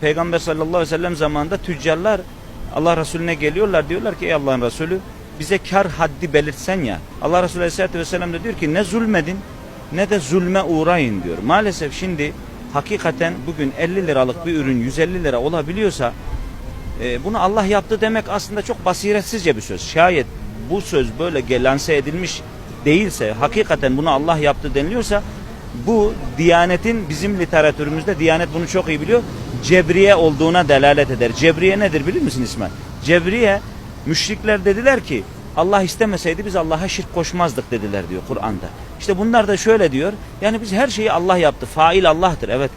Peygamber sallallahu aleyhi ve sellem zamanında tüccarlar Allah Resulüne geliyorlar diyorlar ki ey Allah'ın Resulü bize kar haddi belirtsen ya. Allah Resulü aleyhissalatü vesselam da diyor ki ne zulmedin ne de zulme uğrayın diyor. Maalesef şimdi hakikaten bugün 50 liralık bir ürün 150 lira olabiliyorsa e, bunu Allah yaptı demek aslında çok basiretsizce bir söz. Şayet bu söz böyle lanse edilmiş değilse, hakikaten bunu Allah yaptı deniliyorsa bu Diyanet'in bizim literatürümüzde Diyanet bunu çok iyi biliyor. Cebriye olduğuna delalet eder. Cebriye nedir bilir misin İsmail? Cebriye müşrikler dediler ki Allah istemeseydi biz Allah'a şirk koşmazdık dediler diyor Kur'an'da. İşte bunlar da şöyle diyor. Yani biz her şeyi Allah yaptı. Fail Allah'tır. Evet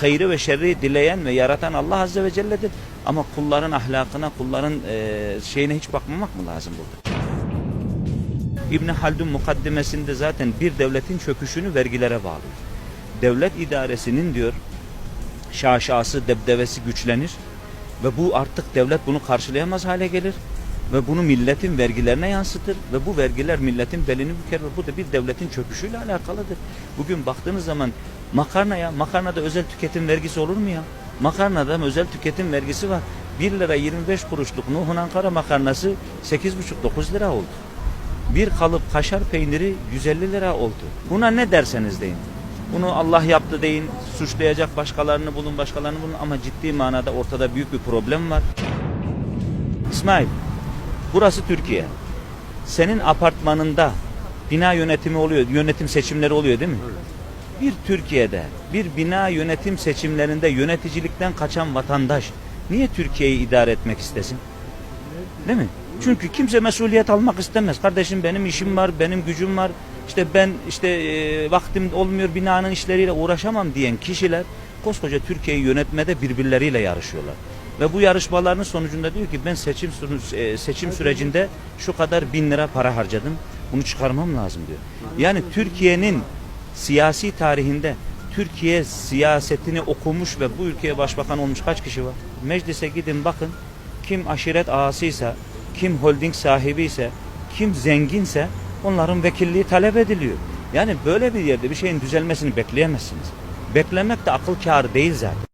hayrı ve şerri dileyen ve yaratan Allah Azze ve Celle'dir. Ama kulların ahlakına, kulların e, şeyine hiç bakmamak mı lazım burada? İbn Haldun mukaddimesinde zaten bir devletin çöküşünü vergilere bağlıyor. Devlet idaresinin diyor şaşası, debdevesi güçlenir ve bu artık devlet bunu karşılayamaz hale gelir ve bunu milletin vergilerine yansıtır ve bu vergiler milletin belini büker ve bu da bir devletin çöküşüyle alakalıdır. Bugün baktığınız zaman makarnaya, makarnada özel tüketim vergisi olur mu ya? Makarnada özel tüketim vergisi var. 1 lira 25 kuruşluk Nuhun Ankara makarnası 8,5-9 lira oldu. Bir kalıp kaşar peyniri 150 lira oldu. Buna ne derseniz deyin. Bunu Allah yaptı deyin, suçlayacak başkalarını bulun, başkalarını bulun ama ciddi manada ortada büyük bir problem var. İsmail, burası Türkiye. Senin apartmanında bina yönetimi oluyor, yönetim seçimleri oluyor değil mi? Bir Türkiye'de bir bina yönetim seçimlerinde yöneticilikten kaçan vatandaş niye Türkiye'yi idare etmek istesin? Değil mi? Çünkü kimse mesuliyet almak istemez. Kardeşim benim işim var, benim gücüm var. İşte ben işte e, vaktim olmuyor binanın işleriyle uğraşamam diyen kişiler koskoca Türkiye'yi yönetmede birbirleriyle yarışıyorlar. Ve bu yarışmaların sonucunda diyor ki ben seçim e, seçim sürecinde şu kadar bin lira para harcadım. Bunu çıkarmam lazım diyor. Yani Türkiye'nin siyasi tarihinde Türkiye siyasetini okumuş ve bu ülkeye başbakan olmuş kaç kişi var? Meclise gidin bakın kim aşiret ağasıysa, kim holding sahibi ise, kim zenginse onların vekilliği talep ediliyor. Yani böyle bir yerde bir şeyin düzelmesini bekleyemezsiniz. Beklemek de akıl kârı değil zaten.